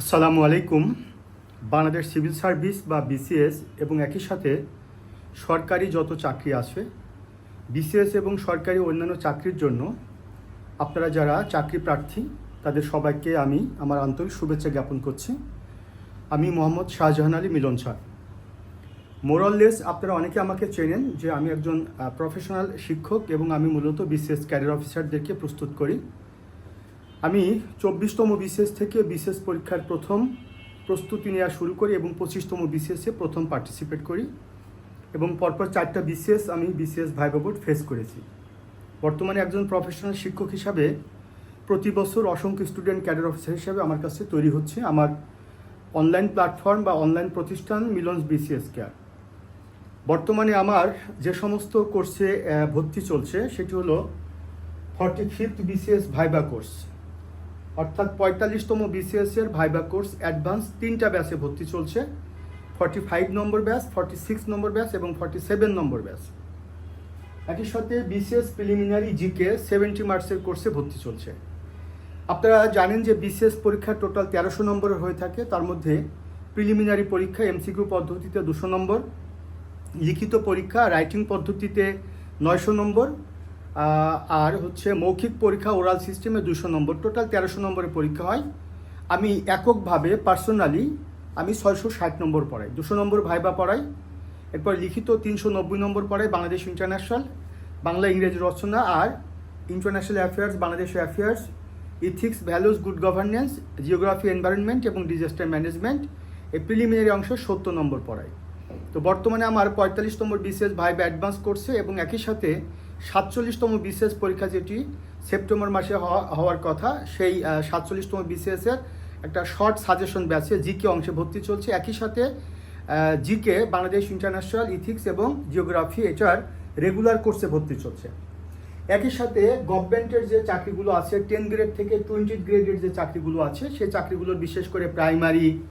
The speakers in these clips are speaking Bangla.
আসসালামু আলাইকুম। বাংলাদেশ সিভিল সার্ভিস বা বিসিএস এবং একই সাথে সরকারি যত চাকরি আছে, বিসিএস এবং সরকারি অন্যান্য চাকরির জন্য আপনারা যারা চাকরি প্রার্থী, তাদের সবাইকে আমি আমার আন্তরিক শুভেচ্ছা জ্ঞাপন করছি। আমি মোহাম্মদ শাহজাহান আলী মিলন স্যার। মোরাললেস আপনারা অনেকে আমাকে চেনেন যে আমি একজন প্রফেশনাল শিক্ষক এবং আমি মূলত বিসিএস ক্যারিয়ার অফিসারদেরকে প্রস্তুত করি। আমি চব্বিশতম বিশেষ থেকে বিশেষ পরীক্ষার প্রথম প্রস্তুতি নেওয়া শুরু করি এবং পঁচিশতম বিশেষে প্রথম পার্টিসিপেট করি এবং পরপর চারটা বিশেষ আমি বিশেষ ভাইবা বোর্ড ফেস করেছি। বর্তমানে একজন প্রফেশনাল শিক্ষক হিসাবে প্রতি বছর অসংখ্য স্টুডেন্ট ক্যাডার অফিসার হিসাবে আমার কাছে তৈরি হচ্ছে আমার অনলাইন প্ল্যাটফর্ম বা অনলাইন প্রতিষ্ঠান মিলনস বিসিএস কেয়ার। বর্তমানে আমার যে সমস্ত কোর্সে ভর্তি চলছে, সেটি হলো forty fifth BCS viva course অর্থাৎ পঁয়তাল্লিশতম বিসিএস এর ভাইবা কোর্স অ্যাডভান্স তিনটা ব্যাচে ভর্তি চলছে। Forty five number batch forty six number batch এবং ফর্টি সেভেন নম্বর ব্যাচ। একই সাথে বিসিএস প্রিলিমিনারি জিকে সেভেন্টি মার্কসের কোর্সে ভর্তি চলছে। আপনারা জানেন যে বিসিএস পরীক্ষা টোটাল তেরোশো নম্বরের হয়ে থাকে। তার মধ্যে প্রিলিমিনারি পরীক্ষা এমসিকিউ পদ্ধতিতে দুশো নম্বর, লিখিত পরীক্ষা রাইটিং পদ্ধতিতে নয়শো নম্বর আর হচ্ছে মৌখিক পরীক্ষা ওরাল সিস্টেমে দুশো নম্বর। টোটাল তেরোশো নম্বরের পরীক্ষা হয়। আমি এককভাবে পার্সোনালি আমি ছয়শো ষাট নম্বর পড়াই। দুশো নম্বর ভাইবা পড়াই। এরপর লিখিত তিনশো নব্বই নম্বর পড়াই বাংলাদেশ ইন্টারন্যাশনাল বাংলা, ইংরেজি, রচনা আর international affairs Bangladesh affairs ethics values good governance geography environment এবং ডিজাস্টার ম্যানেজমেন্ট এই প্রিলিমিনারি অংশ সত্তর নম্বর পড়াই। তো বর্তমানে আমার পঁয়তাল্লিশ নম্বর বিসিএস ভাইবা অ্যাডভান্স করছে এবং একই সাথে সাতচল্লিশতম বিসিএস পরীক্ষা যেটি সেপ্টেম্বর মাসে হওয়া- হওয়ার কথা, সেই সাতচল্লিশতম বিসিএসের একটা শর্ট সাজেশন ব্যাচে জিকে অংশে ভর্তি চলছে। একই সাথে জিকে বাংলাদেশ ইন্টারন্যাশনাল ইথিক্স এবং জিওগ্রাফি এটার রেগুলার কোর্সে ভর্তি চলছে। একই সাথে গভর্নমেন্টের যে চাকরিগুলো আছে টেন গ্রেড থেকে টোয়েন্টি গ্রেডের যে চাকরিগুলো আছে, সেই চাকরিগুলোর বিশেষ করে প্রাইমারি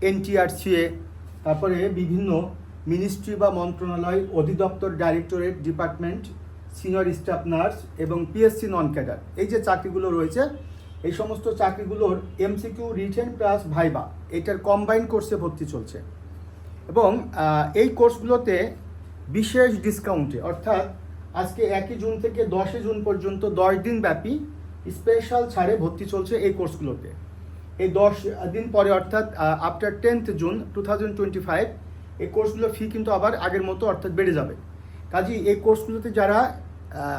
এনটিআরসিএ তারপরে বিভিন্ন মিনিস্ট্রি বা মন্ত্রণালয়, অধিদপ্তর directorate department senior staff nurse এবং পিএসসি নন ক্যাডার। এই যে চাকরিগুলো রয়েছে, এই সমস্ত চাকরিগুলোর এমসিকিউ রিটেন প্লাস ভাইবা এটার কম্বাইন কোর্সে ভর্তি চলছে। এবং এই কোর্সগুলোতে বিশেষ ডিসকাউন্টে অর্থাৎ আজকে একই জুন থেকে দশই জুন পর্যন্ত দশ দিন ব্যাপী স্পেশাল ছাড়ে ভর্তি চলছে এই কোর্সগুলোতে। এই দশ দিন পরে, অর্থাৎ after tenth June two thousand twenty five এই কোর্সগুলোর ফি কিন্তু আবার আগের মতো, অর্থাৎ বেড়ে যাবে। কাজেই এই কোর্সগুলোতে যারা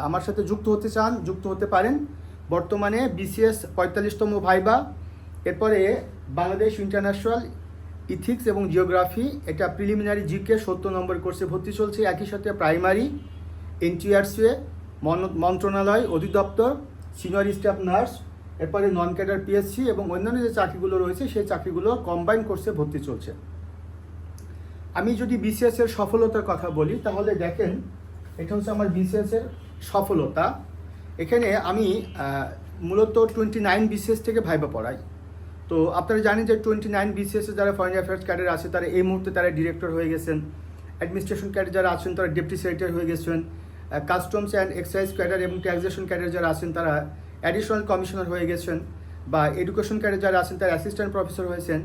আমার সাথে যুক্ত হতে চান, যুক্ত হতে পারেন, বর্তমানে বিসিএস পঁয়তাল্লিশতম ভাইবা, এরপরে বাংলাদেশ ইন্টারন্যাশনাল ইথিক্স এবং জিওগ্রাফি, এটা প্রিলিমিনারি জিকে সত্তর নম্বর কোর্সে ভর্তি চলছে, একই সাথে প্রাইমারি, এনটিআরসিএ মন্ত্রণালয়, অধিদপ্তর, সিনিয়র স্টাফ নার্স, এরপরে নন ক্যাডার পিএসসি এবং অন্যান্য যে চাকরিগুলো রয়েছে, সেই চাকরিগুলো কম্বাইন কোর্সে ভর্তি চলছে। আমি যদি বিসিএস এর সফলতার কথা বলি, তাহলে দেখেন, এটা হচ্ছে আমার বিসিএস এর সফলতা। এখানে আমি মূলত টোয়েন্টি নাইন বিসিএস থেকে ভাইবা পড়াই। তো আপনারা জানেন যে টোয়েন্টি নাইন বিসিএস যারা ফরেন অ্যাফেয়ার্স ক্যাডার আছে, তারা এই মুহূর্তে তারা ডিরেক্টর হয়ে গেছেন। অ্যাডমিনিস্ট্রেশন ক্যাডার যারা আছেন, তারা ডেপুটি সেক্রেটারি হয়ে গেছেন। কাস্টমস অ্যান্ড এক্সাইজ ক্যাডার এবং ট্যাক্সেশন ক্যাডার যারা আছেন, তারা অ্যাডিশনাল কমিশনার হয়ে গেছেন। বা এডুকেশন ক্যাডার যারা আছেন, তারা অ্যাসিস্ট্যান্ট প্রফেসর হয়েছেন।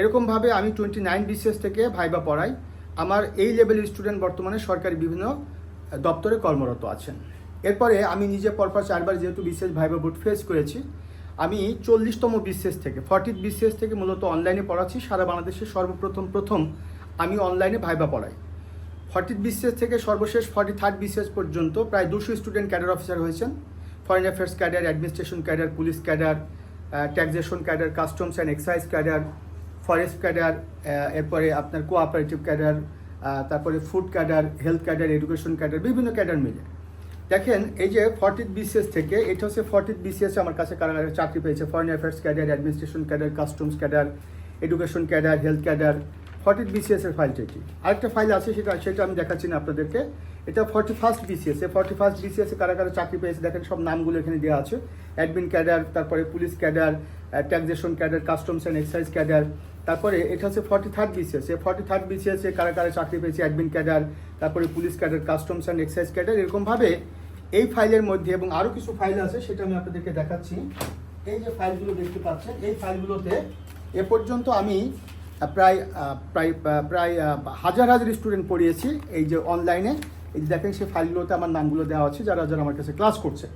এরকমভাবে আমি টোয়েন্টি নাইন বিসিএস থেকে ভাইবা পড়াই। আমার এই লেভেলের স্টুডেন্ট বর্তমানে সরকারি বিভিন্ন দপ্তরে কর্মরত আছেন। এরপরে আমি নিজে পরপর চারবার যেহেতু বিশেষ ভাইবা বোর্ড ফেস করেছি, আমি চল্লিশতম বিসিএস থেকে ফর্টিথ বিসিএস থেকে মূলত অনলাইনে পড়াচ্ছি। সারা বাংলাদেশে সর্বপ্রথম প্রথম আমি অনলাইনে ভাইবা পড়াই। ফর্টিথ বিসিএস থেকে সর্বশেষ ফর্টি থার্ড বিসিএস পর্যন্ত প্রায় দুশো স্টুডেন্ট ক্যাডার অফিসার হয়েছেন। Foreign affairs cadre administration cadre police cadre taxation cadre customs and excise cadre forest cadre এরপরে আপনার কোঅপারেটিভ ক্যাডার তারপরে food cadre health cadre education cadre বিভিন্ন ক্যাডার মিলে। দেখেন, এই যে ফর্টিথ বিসিএস থেকে, এটা হচ্ছে ফর্টিথ বিসিএস আমার কাছে কারা কারা চাকরি পেয়েছে। Foreign affairs cadre administration cadre customs cadre education cadre health cadre fortieth BCS এর ফাইলটা এটি আরেকটা ফাইল আছে সেটা সেটা আমি দেখাচ্ছি না আপনাদেরকে। এটা ফর্টি ফার্স্ট বিসিএস এ ফর্টি ফার্স্ট বিসিএস কারা কারা চাকরি পেয়েছে, দেখেন সব নামগুলো এখানে দেওয়া আছে। অ্যাডমিন ক্যাডার তারপরে police cadre taxation cadre customs and excise cadre তারপরে এটা হচ্ছে ফর্টি থার্ড বিসিএস এ ফর্টি থার্ড বিসিএস কারা কারা চাকরি পেয়েছে অ্যাডমিন ক্যাডার তারপরে police cadre customs and excise cadre এরকমভাবে এই ফাইলের মধ্যে এবং আরও কিছু ফাইল আছে সেটা আমি আপনাদেরকে দেখাচ্ছি। এই যে ফাইলগুলো দেখতে পাচ্ছেন, এই ফাইলগুলোতে এ পর্যন্ত আমি প্রায় প্রায় প্রায় হাজার হাজার স্টুডেন্ট পড়িয়েছি এই যে অনলাইনে এই দেখেন সেই ফাইলগুলোতে আমার নামগুলো দেওয়া আছে যারা যারা আমার কাছে ক্লাস করছে।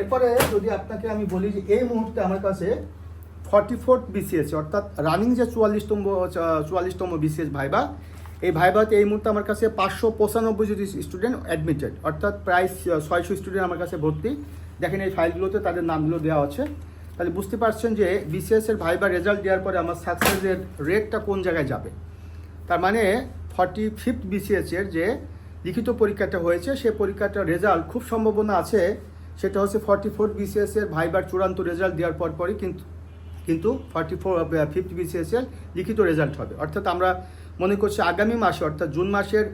এরপরে যদি আপনাকে আমি বলি যে এই মুহূর্তে আমার কাছে ফর্টি ফোর্থ বিসিএস অর্থাৎ রানিং যে চুয়াল্লিশতম চুয়াল্লিশতম বিসিএস ভাইবা, এই ভাইবাতে এই মুহূর্তে আমার কাছে পাঁচশো পঁচানব্বই যদি স্টুডেন্ট অ্যাডমিটেড অর্থাৎ প্রায় ছয়শো স্টুডেন্ট আমার কাছে ভর্তি। দেখেন এই ফাইলগুলোতে তাদের নামগুলো দেওয়া আছে। তাহলে বুঝতে পারছেন যে বিসিএস এর ভাইবা রেজাল্ট দেওয়ার পরে আমার সাকসেসের রেটটা কোন জায়গায় যাবে? তার মানে ফর্টি ফিফথ বিসিএস এর যে লিখিত পরীক্ষাটা হয়েছে, সে পরীক্ষাটার রেজাল্ট খুব সম্ভাবনা আছে। সেটা হচ্ছে ফর্টি ফোর্থ বিসিএস এর ভাইবার চূড়ান্ত রেজাল্ট দেওয়ার পর পরই কিন্তু কিন্তু ফর্টি ফোর ফিফটি বিসিএস এর লিখিত রেজাল্ট হবে। অর্থাৎ আমরা মনে করছি আগামী মাসে, অর্থাৎ জুন মাসের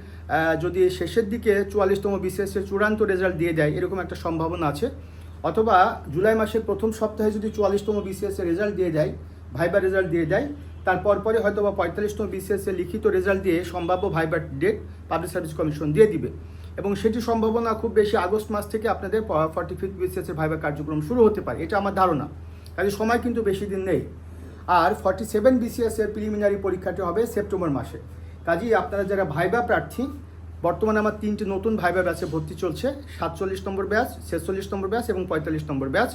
যদি শেষের দিকে চুয়াল্লিশতম বিসিএস এর চূড়ান্ত রেজাল্ট দিয়ে দেয়, এরকম একটা সম্ভাবনা আছে। অথবা জুলাই মাসের প্রথম সপ্তাহে যদি চুয়াল্লিশতম বিসিএস এর রেজাল্ট দিয়ে দেয় ভাইবার রেজাল্ট দিয়ে দেয় তারপর পরে হয়তো বা পঁয়তাল্লিশতম বিসিএস এর লিখিত রেজাল্ট দিয়ে সম্ভাব্য ভাইবার ডেট পাবলিক সার্ভিস কমিশন দিয়ে দিবে। এবং সেটি সম্ভাবনা খুব বেশি আগস্ট মাস থেকে আপনাদের ফর্টি ফিফথ বিসিএস এর ভাইবার কার্যক্রম শুরু হতে পারে। এটা আমার ধারণা। কাজে সময় কিন্তু বেশি দিন নেই। আর ফর্টি সেভেন বিসিএস এর প্রিলিমিনারি পরীক্ষাটি হবে সেপ্টেম্বর মাসে। কাজেই আপনারা যারা ভাইবা প্রার্থী, বর্তমানে আমার তিনটি নতুন ভাইবা ব্যাচে ভর্তি চলছে। সাতচল্লিশ নম্বর ব্যাচ, ছেচল্লিশ নম্বর ব্যাচ এবং পঁয়তাল্লিশ নম্বর ব্যাচ।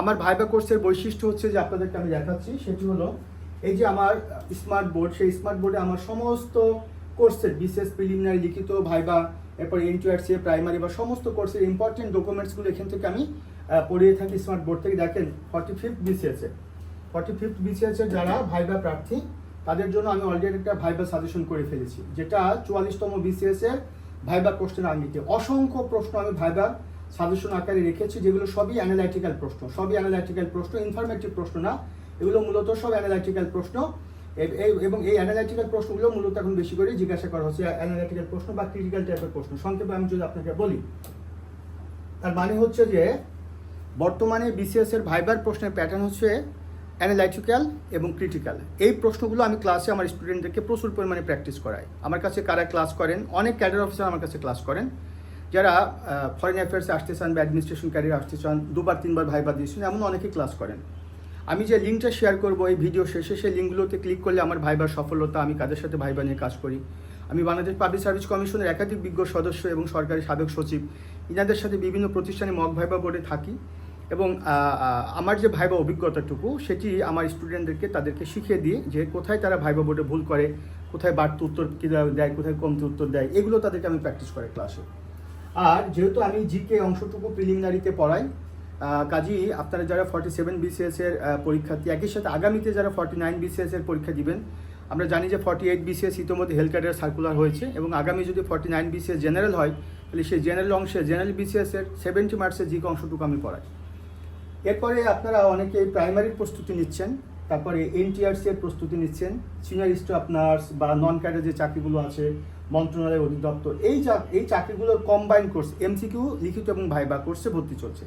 আমার ভাইবা কোর্সের বৈশিষ্ট্য হচ্ছে যে আপনাদেরকে আমি দেখাচ্ছি, সেটি হলো এই যে আমার স্মার্ট বোর্ড সেই স্মার্ট বোর্ডে আমার সমস্ত কোর্সের বিশেষ প্রিলিমিনারি লিখিত ভাইবা এরপর এন এনটিআরসি প্রাইমারি বা সমস্ত কোর্সের ইম্পর্টেন্ট ডকুমেন্টসগুলো এখান থেকে আমি পড়িয়ে থাকি স্মার্ট বোর্ড থেকে। দেখেন forty fifth BCS forty fifth BCS এর যারা ভাইবা প্রার্থী, তাদের জন্য আমি অলরেডি একটা ভাইবা সাজেশন করে ফেলেছি, যেটা চুয়াল্লিশতম বিসিএস এর ভাইবা প্রশ্নের আঙ্গিকে। অসংখ্য প্রশ্ন আমি ভাইবা সাজেশন আকারে রেখেছি, যেগুলো সবই অ্যানালাইটিক্যাল প্রশ্ন, সবই অ্যানালাইটিক্যাল প্রশ্ন ইনফরমেটিভ প্রশ্ন না। এগুলো মূলত সব অ্যানালাইটিক্যাল প্রশ্ন। এবং এই অ্যানালাইটিক্যাল প্রশ্নগুলো মূলত এখন বেশি করে জিজ্ঞাসা করা হচ্ছে অ্যানালাইটিক্যাল প্রশ্ন বা ক্রিটিক্যাল টাইপের প্রশ্ন। সংক্ষেপে আমি যদি আপনাকে বলি, তার মানে হচ্ছে যে বর্তমানে বিসিএস এর ভাইবার প্রশ্নের প্যাটার্ন হচ্ছে অ্যানালাইটিক্যাল এবং ক্রিটিক্যাল এই প্রশ্নগুলো আমি ক্লাসে আমার স্টুডেন্টদেরকে প্রচুর পরিমাণে প্র্যাকটিস করাই। আমার কাছে কারা ক্লাস করেন? অনেক ক্যাডার অফিসার আমার কাছে ক্লাস করেন। যারা ফরেন অ্যাফেয়ার্সে আসতে চান বা অ্যাডমিনিস্ট্রেশন ক্যারিয়ার আসতে চান, দুবার, তিনবার ভাইবা দিয়েছেন এমন অনেকে ক্লাস করেন। আমি যে লিঙ্কটা শেয়ার করব এই ভিডিও শেষে, সেই লিঙ্কগুলোতে ক্লিক করলে আমার ভাইবার সফলতা, আমি কাদের সাথে ভাইবা নিয়ে কাজ করি? আমি বাংলাদেশ পাবলিক সার্ভিস কমিশনের একাধিক বিজ্ঞ সদস্য এবং সরকারি সাবেক সচিব, ইনাদের সাথে বিভিন্ন প্রতিষ্ঠানে মক ভাইবা বোর্ডে থাকি। এবং আমার যে ভাইবা অভিজ্ঞতাটুকু সেটি আমার স্টুডেন্টদেরকে তাদেরকে শিখিয়ে দিই যে কোথায় তারা ভাইবা বোর্ডে ভুল করে কোথায় বাড়তি উত্তর কী দেয় কোথায় কমতি উত্তর দেয় এগুলো তাদেরকে আমি প্র্যাকটিস করে ক্লাসে আর যেহেতু আমি জিকে অংশটুকু প্রিলিমিনারিতে পড়াই কাজেই আপনারা যারা ফর্টি সেভেন বিসিএস এর আহ, পরীক্ষার্থী একই সাথে আগামীতে যারা ফর্টি নাইন বিসিএস এর পরীক্ষা দিবেন আমরা জানি যে ফর্টি এইট বিসিএস ইতিমধ্যে হেলথ কার্ডের সার্কুলার হয়েছে এবং আগামী যদি ফর্টি নাইন বিসিএস জেনারেল হয় তাহলে সেই জেনারেল অংশে জেনারেল বিসিএস এর সেভেন্টি মার্কসের জিকে অংশটুকু আমি পড়াই। এরপরে আপনারা অনেকে প্রাইমারির প্রস্তুতি নিচ্ছেন, তারপরে এনটিআরসি এর প্রস্তুতি নিচ্ছেন সিনিয়র স্টাফ নার্স বা নন ক্যাডার যে চাকরিগুলো আছে মন্ত্রণালয় অধিদপ্তর, এই এই চাকরিগুলোর কম্বাইন কোর্স এমসিকিউ লিখিত এবং ভাইবা কোর্সে ভর্তি চলছে।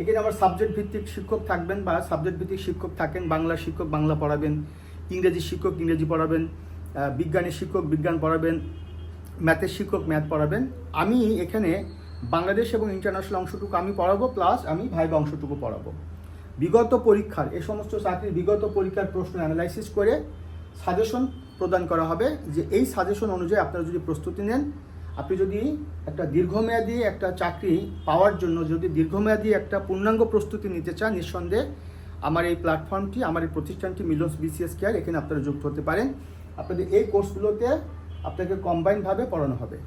এখানে আমার সাবজেক্ট ভিত্তিক শিক্ষক থাকবেন বা সাবজেক্ট ভিত্তিক শিক্ষক থাকেন, বাংলা শিক্ষক বাংলা পড়াবেন, ইংরেজি শিক্ষক ইংরেজি পড়াবেন বিজ্ঞানের শিক্ষক বিজ্ঞান পড়াবেন ম্যাথের শিক্ষক ম্যাথ পড়াবেন। আমি এখানে বাংলাদেশ এবং ইন্টারন্যাশনাল অংশটুকু আমি পড়াবো প্লাস আমি ভাইবা অংশটুকু পড়াবো। বিগত পরীক্ষার, এ সমস্ত চাকরির বিগত পরীক্ষার প্রশ্ন অ্যানালাইসিস করে সাজেশন প্রদান করা হবে যে এই সাজেশন অনুযায়ী আপনারা যদি প্রস্তুতি নেন, আপনি যদি একটা দীর্ঘমেয়াদী একটা চাকরি পাওয়ার জন্য, যদি দীর্ঘমেয়াদী একটা পূর্ণাঙ্গ প্রস্তুতি নিতে চান, নিঃসন্দেহে আমার এই প্ল্যাটফর্মটি আমার এই প্রতিষ্ঠানটি মিলন্স বিসিএস কেয়ার এখানে আপনারা যুক্ত হতে পারেন। আপনাদের এই কোর্সগুলোতে আপনাকে কম্বাইনভাবে পড়ানো হবে।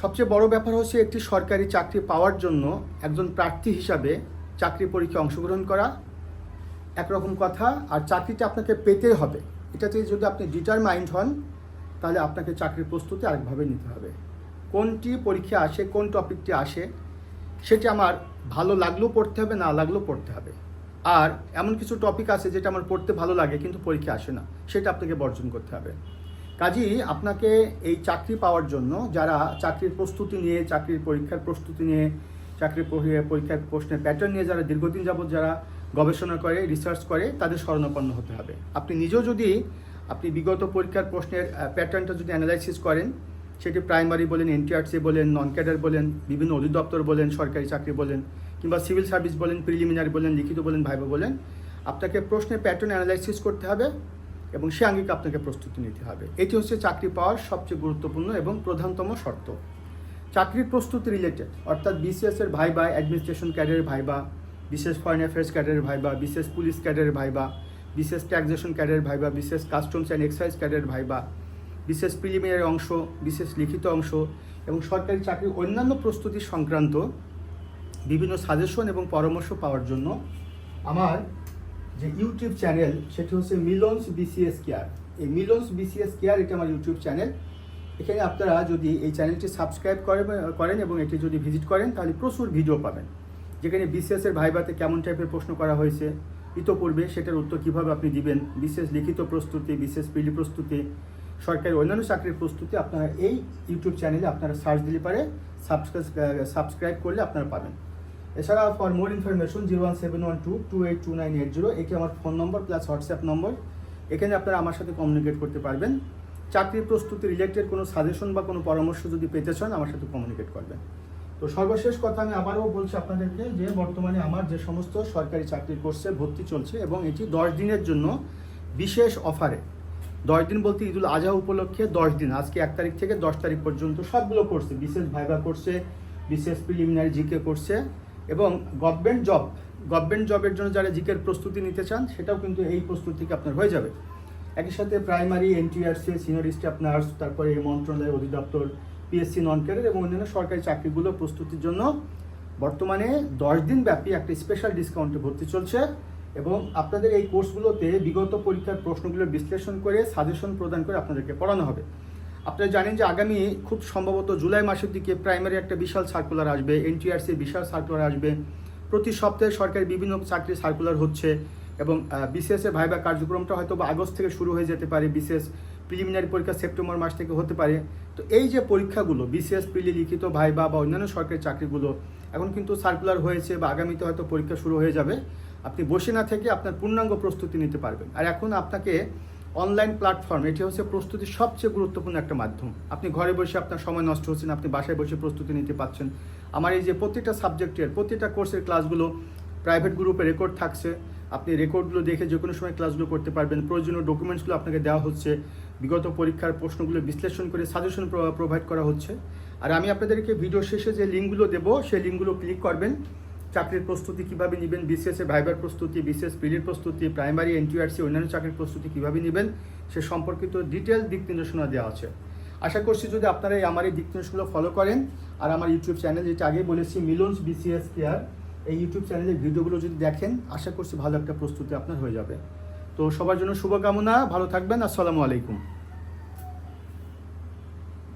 সবচেয়ে বড় ব্যাপার হচ্ছে একটি সরকারি চাকরি পাওয়ার জন্য একজন প্রার্থী হিসাবে চাকরি পরীক্ষায় অংশগ্রহণ করা একরকম কথা, আর চাকরিটা আপনাকে পেতে হবে। এটাতে যদি আপনি ডিটারমাইন্ড হন, তাহলে আপনাকে চাকরির প্রস্তুতি আরেকভাবে নিতে হবে। কোনটি পরীক্ষা আসে, কোন টপিকটি আসে, সেটি আমার ভালো লাগলেও পড়তে হবে, না লাগলেও পড়তে হবে। আর এমন কিছু টপিক আছে যেটা আমার পড়তে ভালো লাগে কিন্তু পরীক্ষা আসে না, সেটা আপনাকে বর্জন করতে হবে। কাজেই আপনাকে এই চাকরি পাওয়ার জন্য যারা চাকরির প্রস্তুতি নিয়ে, চাকরির পরীক্ষার প্রস্তুতি নিয়ে চাকরির পরীক্ষার প্রশ্নের প্যাটার্ন নিয়ে যারা দীর্ঘদিন যাবত যারা গবেষণা করে রিসার্চ করে, তাদের শরণাপন্ন হতে হবে। আপনি নিজেও যদি, আপনি বিগত পরীক্ষার প্রশ্নের প্যাটার্নটা যদি অ্যানালাইসিস করেন, সেটি প্রাইমারি বলেন এনটিআরসি বলেন নন ক্যাডার বলেন, বিভিন্ন অধিদপ্তর বলেন, সরকারি চাকরি বলেন, কিংবা সিভিল সার্ভিস বলেন প্রিলিমিনারি বলেন, লিখিত বলেন ভাইবা বলেন, আপনাকে প্রশ্নের প্যাটার্ন অ্যানালাইসিস করতে হবে। এবং সে আঙ্গিকে আপনাকে প্রস্তুতি নিতে হবে। এটি হচ্ছে চাকরি পাওয়ার সবচেয়ে গুরুত্বপূর্ণ এবং প্রধানতম শর্ত। চাকরির প্রস্তুতি রিলেটেড অর্থাৎ বিসিএস এর ভাইবা অ্যাডমিনিস্ট্রেশন ক্যাডারের ভাইবা বিশেষ ফরেন অ্যাফেয়ার্স ক্যাডারের ভাইবা বিশেষ পুলিশ ক্যাডারের ভাইবা বিশেষ ট্যাক্সেশন ক্যাডারের ভাইবা বিশেষ কাস্টমস অ্যান্ড এক্সাইজ ক্যাডারের ভাইবা বিশেষ প্রিলিমিনারি অংশ বিশেষ লিখিত অংশ এবং সরকারি চাকরির অন্যান্য প্রস্তুতি সংক্রান্ত বিভিন্ন সাজেশন এবং পরামর্শ পাওয়ার জন্য আমার যে ইউটিউব চ্যানেল সেটি হচ্ছে মিলনস বিসিএস কেয়ার এই মিলনস বিসিএস কেয়ার এটা আমার ইউটিউব চ্যানেল এখানে আপনারা যদি এই চ্যানেলটি সাবস্ক্রাইব করেন এবং এটি যদি ভিজিট করেন, তাহলে প্রচুর ভিডিও পাবেন। যেখানে বিসিএস এর ভাইভাতে কেমন টাইপের প্রশ্ন করা হয়েছে, ইতোপূর্বে সেটার উত্তর কীভাবে আপনি দিবেন বিশেষ লিখিত প্রস্তুতি বিশেষ পিলি প্রস্তুতি, সরকারি অন্যান্য চাকরির প্রস্তুতি, আপনারা এই ইউটিউব চ্যানেলে আপনারা সার্চ দিলে পারে সাবস্ক্রাইব সাবস্ক্রাইব করলে আপনারা পাবেন। এছাড়া for more information zero one seven one two two eight two nine eight zero এটি আমার phone number plus WhatsApp number এখানে আপনারা আমার সাথে কমিউনিকেট করতে পারবেন। চাকরির প্রস্তুতি রিলেটেড কোনো সাজেশন বা কোনো পরামর্শ যদি পেতে চান, আমার সাথে কমিউনিকেট করবেন। তো সর্বশেষ কথা আমি আবারও বলছি আপনাদেরকে যে, বর্তমানে আমার যে সমস্ত সরকারি চাকরির কোর্সে ভর্তি চলছে এবং এটি দশ দিনের জন্য বিশেষ অফারে দশ দিন বলতে ঈদুল আজহা উপলক্ষে দশ দিন, আজকে এক তারিখ থেকে দশ তারিখ পর্যন্ত সবগুলো করছে বিশেষ ভাইবা করছে বিশেষ প্রিলিমিনারি জিকে করছে এবং গভর্নমেন্ট জব গভর্নমেন্ট জবের জন্য যারা জিকের প্রস্তুতি নিতে চান, সেটাও কিন্তু এই প্রস্তুতি থেকে আপনার হয়ে যাবে। একই সাথে primary NTRC senior staff nurse তারপরে এই মন্ত্রণালয়ের অধিদপ্তর পিএসসি নন ক্যারিয়ার এবং অন্যান্য সরকারি চাকরিগুলো প্রস্তুতির জন্য বর্তমানে দশ দিন ব্যাপী একটা স্পেশাল ডিসকাউন্টে ভর্তি চলছে এবং আপনাদের এই কোর্সগুলোতে বিগত পরীক্ষার প্রশ্নগুলো বিশ্লেষণ করে সাজেশন প্রদান করে আপনাদেরকে পড়ানো হবে। আপনারা জানেন যে আগামী খুব সম্ভবত জুলাই মাসের দিকে প্রাইমারি একটা বিশাল সার্কুলার আসবে এনটিআরসি বিশাল সার্কুলার আসবে। প্রতি সপ্তাহে সরকারি বিভিন্ন চাকরি সার্কুলার হচ্ছে এবং বিসিএস এর ভাইবা কার্যক্রমটা হয়তো বা আগস্ট থেকে শুরু হয়ে যেতে পারে, বিশেষ প্রিলিমিনারি পরীক্ষা সেপ্টেম্বর মাস থেকে হতে পারে। তো এই যে পরীক্ষাগুলো বিসিএস প্রিলি লিখিত ভাইবা বা অন্যান্য সরকারি চাকরিগুলো, এখন কিন্তু সার্কুলার হয়েছে বা আগামীতে হয়তো পরীক্ষা শুরু হয়ে যাবে। আপনি বসে না থেকে আপনার পূর্ণাঙ্গ প্রস্তুতি নিতে পারবেন। আর এখন আপনাকে অনলাইন প্ল্যাটফর্ম, এটি হচ্ছে প্রস্তুতির সবচেয়ে গুরুত্বপূর্ণ একটা মাধ্যম। আপনি ঘরে বসে আপনার সময় নষ্ট হচ্ছে না আপনি বাসায় বসে প্রস্তুতি নিতে পারছেন আমার এই যে প্রতিটা সাবজেক্টের, প্রতিটা কোর্সের ক্লাসগুলো প্রাইভেট গ্রুপে রেকর্ড থাকছে। আপনি রেকর্ডগুলো দেখে যে কোনো সময় ক্লাসগুলো করতে পারবেন। প্রয়োজনীয় ডকুমেন্টসগুলো আপনাকে দেওয়া হচ্ছে। বিগত পরীক্ষার প্রশ্নগুলো বিশ্লেষণ করে সাজেশন প্রোভাইড করা হচ্ছে। আর আমি আপনাদেরকে ভিডিও শেষে যে লিঙ্কগুলো দেবো, সেই লিঙ্কগুলো ক্লিক করবেন। চাকরির প্রস্তুতি কীভাবে নেবেন? বিসিএস এর ভাইবার প্রস্তুতি বিসিএস পিলির প্রস্তুতি প্রাইমারি এনটিআরসি অন্যান্য চাকরির প্রস্তুতি কীভাবে নেবেন? সে সম্পর্কিত ডিটেল দিক নির্দেশনা দেওয়া আছে। আশা করছি যদি আপনারা আমার এই দিক নির্দেশগুলো ফলো করেন, আর আমার ইউটিউব চ্যানেল যেটা আগেই বলেছি মিলনস বিসিএস কেয়ার এই ইউটিউব চ্যানেলের ভিডিওগুলো যদি দেখেন, আশা করছি ভালো একটা প্রস্তুতি আপনার হয়ে যাবে। তো সবার জন্য শুভকামনা, ভালো থাকবেন, আসসালামু আলাইকুম।